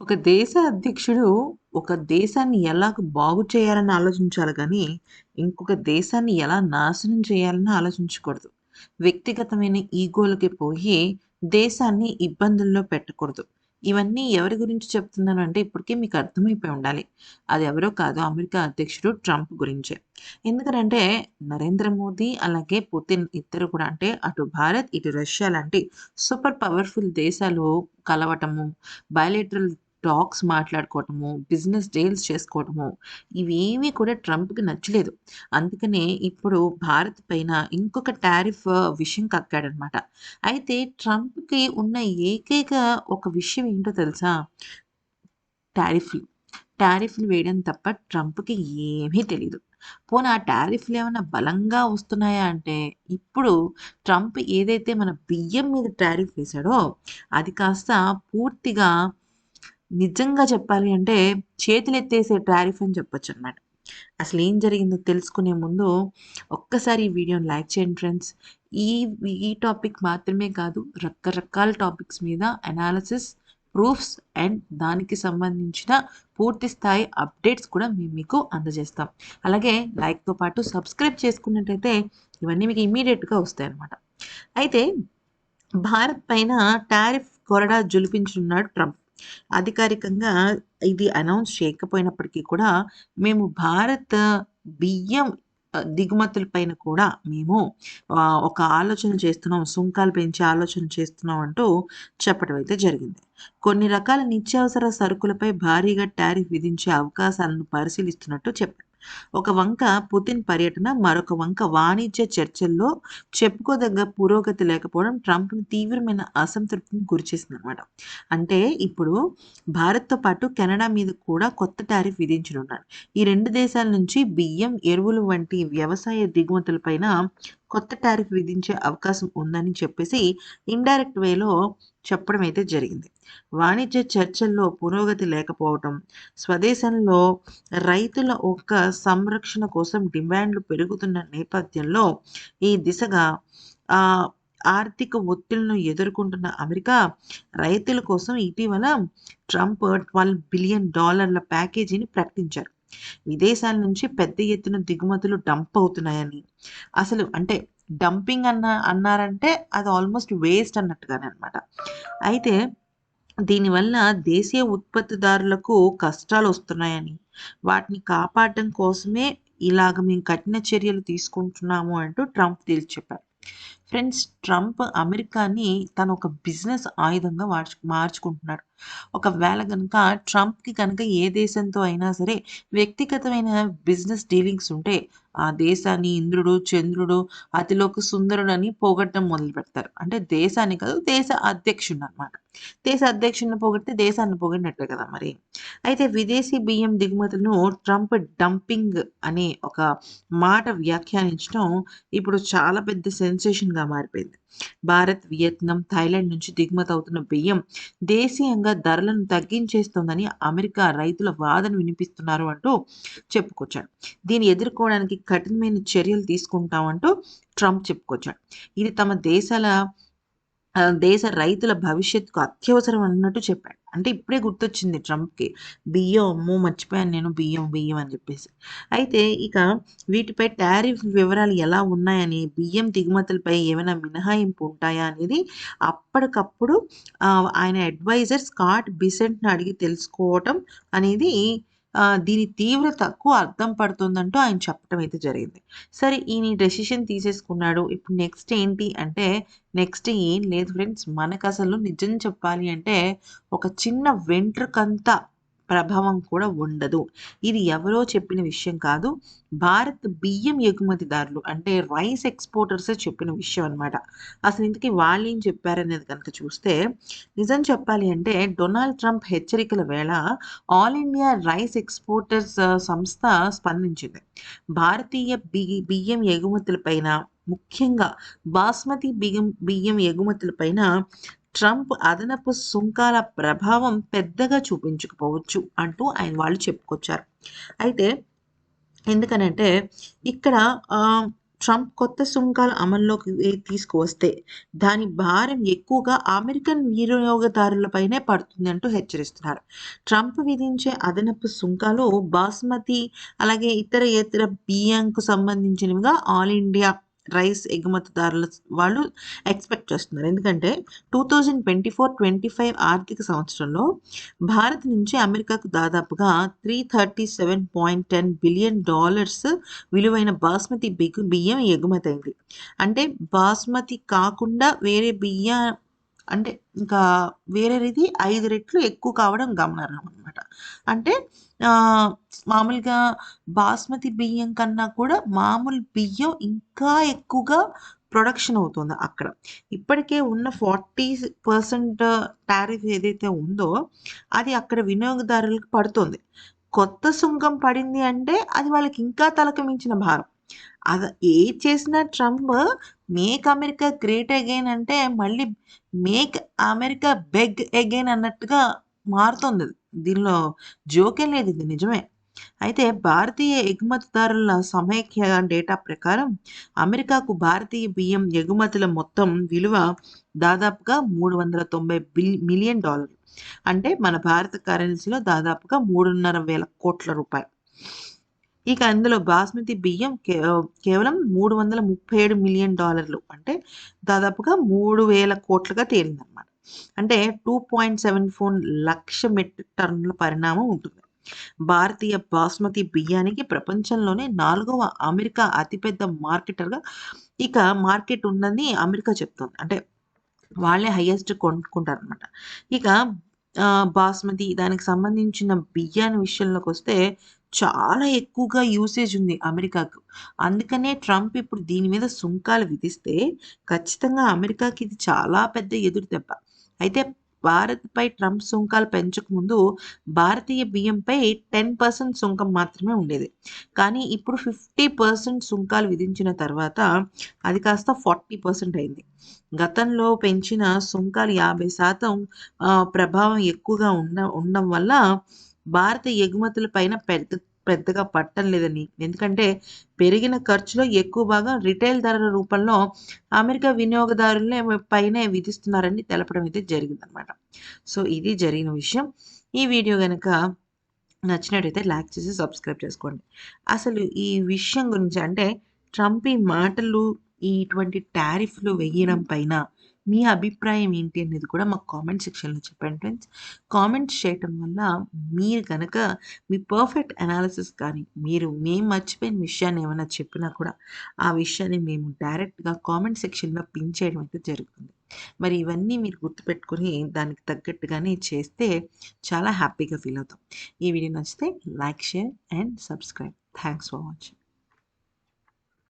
ఒక దేశ అధ్యక్షుడు ఒక దేశాన్ని ఎలా బాగు చేయాలని ఆలోచించాలి కానీ, ఇంకొక దేశాన్ని ఎలా నాశనం చేయాలని ఆలోచించకూడదు. వ్యక్తిగతమైన ఈగోలకి పోయి దేశాన్ని ఇబ్బందుల్లో పెట్టకూడదు. ఇవన్నీ ఎవరి గురించి చెప్తున్నాను అంటే ఇప్పటికే మీకు అర్థమైపోయి ఉండాలి. అది ఎవరో కాదు అమెరికా అధ్యక్షుడు ట్రంప్ గురించే. ఎందుకంటే నరేంద్ర మోదీ అలాగే పుతిన్ ఇద్దరు కూడా అంటే అటు భారత్, ఇటు రష్యా లాంటి సూపర్ పవర్‌ఫుల్ దేశాలు కలవటము, బయలేటరల్ టాక్స్ మాట్లాడుకోవటము, బిజినెస్ డీల్స్ చేసుకోవటము ఇవేమీ కూడా ట్రంప్‌కి నచ్చలేదు. అందుకనే ఇప్పుడు భారత్ పైన ఇంకొక టారిఫ్ విషయం కక్కాడనమాట. అయితే ట్రంప్‌కి ఉన్న ఏకైక ఒక విషయం ఏంటో తెలుసా? టారిఫ్‌లు. టారిఫ్‌లు వేయడం తప్ప ట్రంప్‌కి ఏమీ తెలియదు పోనీ ఆ ఏమైనా బలంగా వస్తున్నాయా అంటే, ఇప్పుడు ట్రంప్ ఏదైతే మన బియ్యం మీద టారిఫ్ వేశాడో, అది కాస్త పూర్తిగా నిజంగా చెప్పాలి అంటే చేతులెత్తేసే టారిఫ్ అని చెప్పొచ్చు అనమాట అసలు ఏం జరిగిందో తెలుసుకునే ముందు ఒక్కసారి ఈ వీడియోని లైక్ చేయండి ఫ్రెండ్స్. ఈ ఈ టాపిక్ మాత్రమే కాదు రకరకాల టాపిక్స్ మీద అనాలిసిస్, ప్రూఫ్స్ అండ్ దానికి సంబంధించిన పూర్తి స్థాయి అప్డేట్స్ కూడా మేము మీకు అందజేస్తాం. అలాగే లైక్‌తో పాటు సబ్స్క్రైబ్ చేసుకున్నట్టయితే ఇవన్నీ మీకు ఇమ్మీడియేట్‌గా వస్తాయన్నమాట. అయితే భారత్ పైన టారిఫ్ కొరడా జులిపించున్నాడు ట్రంప్. అధికారికంగా ఇది అనౌన్స్ చేయకపోయినప్పటికీ కూడా మేము భారత్ బియ్యం దిగుమతుల పైన కూడా మేము ఒక ఆలోచన చేస్తున్నాం. సుంకాలు పెంచే ఆలోచన చేస్తున్నాం అంటూ చెప్పడం అయితే జరిగింది. కొన్ని రకాల నిత్యావసర సరుకులపై భారీగా టారిఫ్ విధించే అవకాశాలను పరిశీలిస్తున్నట్టు చెప్పారు. ఒక వంక పుతిన్ పర్యటన, మరొక వంక వాణిజ్య చర్చల్లో చెప్పుకోదగ్గ పురోగతి లేకపోవడం ట్రంప్ను తీవ్రమైన అసంతృప్తికి గురిచేసిందనమాట. అంటే ఇప్పుడు భారత్‌తో పాటు కెనడా మీద కూడా కొత్త టారిఫ్ విధించనున్నారు ఈ రెండు దేశాల నుంచి బియ్యం, ఎరువులు వంటి వ్యవసాయ దిగుమతుల పైన కొత్త టారిఫ్ విధించే అవకాశం ఉందని చెప్పేసి ఇండైరెక్ట్ వేలో చెప్పడం అయితే జరిగింది. వాణిజ్య చర్చల్లో పురోగతి లేకపోవటం, స్వదేశంలో రైతుల ఒక్క సంరక్షణ కోసం డిమాండ్‌లు పెరుగుతున్న నేపథ్యంలో ఈ దిశగా ఆర్థిక ఒత్తిళ్ళను ఎదుర్కొంటున్న అమెరికా రైతుల కోసం ఇటీవల ట్రంప్ $12 బిలియన్ డాలర్ల ప్యాకేజీని ప్రకటించారు. విదేశాల నుంచి పెద్ద ఎత్తున దిగుమతులు డంప్ అవుతున్నాయని, అసలు అంటే డంపింగ్ అన్న అన్నారంటే అది ఆల్మోస్ట్ వేస్ట్ అన్నట్టుగానే అనమాట. అయితే దీనివల్ల దేశీయ ఉత్పత్తిదారులకు కష్టాలు వస్తున్నాయని వాటిని కాపాడడం కోసమే ఇలాగ మేము కఠిన చర్యలు తీసుకుంటున్నాము అంటూ ట్రంప్ తేల్చి చెప్పారు. ఫ్రెండ్స్ ట్రంప్ అమెరికాని తన ఒక బిజినెస్ ఆయుధంగా మార్చు మార్చుకుంటున్నాడు. ఒకవేళ గనుక ట్రంప్‌కి కనుక ఏ దేశంతో అయినా సరే వ్యక్తిగతమైన బిజినెస్ డీలింగ్స్ ఉంటే, ఆ దేశాన్ని ఇంద్రుడు, చంద్రుడు, అతిలోక సుందరుడని మొదలు పెడతారు అంటే దేశాన్ని కాదు దేశ అధ్యక్షుడు అనమాట దేశ అధ్యక్షుడిని పొగిడితే దేశాన్ని పొగిడినట్టే కదా మరి. అయితే విదేశీ బియ్యం దిగుమతులను ట్రంప్ డంపింగ్ అనే ఒక మాట వ్యాఖ్యానించడం ఇప్పుడు చాలా పెద్ద సెన్సేషన్‌గా మారిపోయింది. భారత్, వియత్నాం, థాయిలాండ్ నుంచి దిగుమతి అవుతున్న బియ్యం దేశీయంగా ధరలను తగ్గించేస్తోందని అమెరికా రైతుల వాదన వినిపిస్తున్నారు అంటూ చెప్పుకొచ్చాడు. దీన్ని ఎదుర్కోవడానికి కఠినమైన చర్యలు తీసుకుంటామంటూ ట్రంప్ చెప్పుకొచ్చాడు. ఇది తమ దేశాల దేశ రైతుల భవిష్యత్తుకు అత్యవసరం అన్నట్టు చెప్పాడు. అంటే ఇప్పుడే గుర్తొచ్చింది ట్రంప్‌కి. బియ్యం అమ్మో! మర్చిపోయాను నేను బియ్యం, బియ్యం అని చెప్పేసి. అయితే ఇక వీటిపై టారిఫ్ వివరాలు ఎలా ఉన్నాయని, బియ్యం దిగుమతులపై ఏమైనా మినహాయింపు ఉంటాయా అనేది అప్పటికప్పుడు ఆయన అడ్వైజర్ స్కాట్ బిసెంట్‌ని అడిగి తెలుసుకోవటం అనేది దీని తీవ్రతకు అర్థం పడుతుందంటూ ఆయన చెప్పడం అయితే జరిగింది. సరే ఈయన డెసిషన్ తీసేసుకున్నాడు. ఇప్పుడు నెక్స్ట్ ఏంటి అంటే, నెక్స్ట్ ఏం లేదు ఫ్రెండ్స్. మనకు అసలు నిజం చెప్పాలి అంటే ఒక చిన్న వెంట్రుకంతా ప్రభావం కూడా ఉండదు. ఇది ఎవరో చెప్పిన విషయం కాదు. భారత్ బియ్యం ఎగుమతిదారులు అంటే రైస్ ఎక్స్‌పోర్టర్సే చెప్పిన విషయం అనమాట. అసలు ఇంతకీ ఏం చెప్పారనేది కనుక చూస్తే, నిజం చెప్పాలి అంటే డొనాల్డ్ ట్రంప్ హెచ్చరికల వేళ ఆల్ ఇండియా రైస్ ఎక్స్‌పోర్టర్స్ సంస్థ స్పందించింది. భారతీయ బి బియ్యం ఎగుమతులపైన ముఖ్యంగా బాస్మతి బియ్యం బియ్యం ఎగుమతులపైన ట్రంప్ అదనపు సుంకాల ప్రభావం పెద్దగా చూపించకపోవచ్చు అంటూ ఆయన వాళ్ళు చెప్పుకొచ్చారు. అయితే ఎందుకనంటే ఇక్కడ ట్రంప్ కొత్త సుంకాలు అమల్లోకి తీసుకువస్తే దాని భారం ఎక్కువగా అమెరికన్ వినియోగదారులపైనే పడుతుంది అంటూ హెచ్చరిస్తున్నారు ట్రంప్ విధించే అదనపు సుంకాలు బాస్మతి అలాగే ఇతర ఇతర బియ్యంకు సంబంధించినవిగా ఆల్ ఇండియా రైస్ ఎగుమతిదారుల వాళ్ళు ఎక్స్పెక్ట్ చేస్తున్నారు. ఎందుకంటే two thousand twenty four twenty five ఆర్థిక సంవత్సరంలో భారత్ నుంచి అమెరికాకు దాదాపుగా three thirty seven point ten billion dollars విలువైన బాస్మతి బిగ్ బియ్యం ఎగుమతి అయింది అంటే బాస్మతి కాకుండా వేరే బియ్యం అంటే ఇంకా వేరేది ఐదు రెట్లు ఎక్కువ కావడం గమనార్హం అనమాట అంటే మామూలుగా బాస్మతి బియ్యం కన్నా కూడా మామూలు బియ్యం ఇంకా ఎక్కువగా ప్రొడక్షన్ అవుతుంది అక్కడ. ఇప్పటికే ఉన్న ఫార్టీ పర్సెంట్ టారిఫ్ ఏదైతే ఉందో అది అక్కడ వినియోగదారులకు పడుతుంది. కొత్త సుంకం పడింది అంటే అది వాళ్ళకి ఇంకా తలకమించిన భారం. అది ఏ చేసినా Trump make America great again అంటే మళ్ళీ మేక్ అమెరికా బెగ్ అగైన్ అన్నట్టుగా మారుతుంది. దీనిలో జోకే లేదు ఇది నిజమే. అయితే భారతీయ ఎగుమతిదారుల సమైక్య డేటా ప్రకారం అమెరికాకు భారతీయ బియ్యం ఎగుమతుల మొత్తం విలువ దాదాపుగా మూడు వందల తొంభై బిల్ మిలియన్ డాలర్లు అంటే మన భారత కరెన్సీలో దాదాపుగా మూడున్నర వేల కోట్ల రూపాయలు. ఇక అందులో బాస్మతి బియ్యం కే కేవలం మూడు వందల ముప్పై ఏడు మిలియన్ డాలర్లు. అంటే దాదాపుగా మూడు వేల కోట్లుగా తేలిందన్నమాట. అంటే two point seven four lakh metric టన్నుల పరిణామం ఉంటుంది. భారతీయ బాస్మతి బియ్యానికి ప్రపంచంలోనే నాలుగవ అమెరికా అతిపెద్ద మార్కెటర్గా ఇక మార్కెట్ ఉందని అమెరికా చెప్తుంది. అంటే వాళ్ళే హైయెస్ట్ కొనుక్కుంటారు అనమాట ఇక ఆ, బాస్మతి దానికి సంబంధించిన బియ్యాన్ని విషయంలోకి వస్తే చాలా ఎక్కువగా యూసేజ్ ఉంది అమెరికాకు. అందుకనే ట్రంప్ ఇప్పుడు దీని మీద సుంకాలు విధిస్తే ఖచ్చితంగా అమెరికాకి ఇది చాలా పెద్ద ఎదురు దెబ్బ. అయితే భారత్పై ట్రంప్ సుంకాలు పెంచకముందు భారతీయ బియ్యంపై టెన్ పర్సెంట్ సుంకం మాత్రమే ఉండేది. కానీ ఇప్పుడు ఫిఫ్టీ పర్సెంట్ సుంకాలు విధించిన తర్వాత అది కాస్త ఫార్టీ పర్సెంట్ అయింది. గతంలో పెంచిన సుంకాలు యాభై శాతం ప్రభావం ఎక్కువగా ఉండ ఉండడం వల్ల భారత ఎగుమతుల పైన పెద్ద పెద్దగా పట్టం లేదని. ఎందుకంటే పెరిగిన ఖర్చులో ఎక్కువ భాగం రిటైల్ ధరల రూపంలో అమెరికా వినియోగదారులనే పైనే విధిస్తున్నారని తెలపడం అయితే జరిగిందనమాట సో ఇది జరిగిన విషయం. ఈ వీడియో కనుక నచ్చినట్టయితే లైక్ చేసి సబ్స్క్రైబ్ చేసుకోండి. అసలు ఈ విషయం గురించి అంటే ట్రంప్ ఈ మాటలు ఇటువంటి టారిఫ్లు వేయడం పైన మీ అభిప్రాయం ఏంటి అనేది కూడా మాకు కామెంట్ సెక్షన్లో చెప్పండి ఫ్రెండ్స్. కామెంట్స్ చేయటం వల్ల మీరు కనుక మీ పర్ఫెక్ట్ అనాలిసిస్ కానీ మీరు మేము మర్చిపోయిన విషయాన్ని ఏమైనా చెప్పినా కూడా ఆ విషయాన్ని మేము డైరెక్ట్గా కామెంట్ సెక్షన్లో పిన్ చేయడం అయితే జరుగుతుంది. మరి ఇవన్నీ మీరు గుర్తుపెట్టుకొని దానికి తగ్గట్టుగానే చేస్తే చాలా హ్యాపీగా ఫీల్ అవుతాం. ఈ వీడియో నచ్చితే like share and subscribe. Thanks for watching.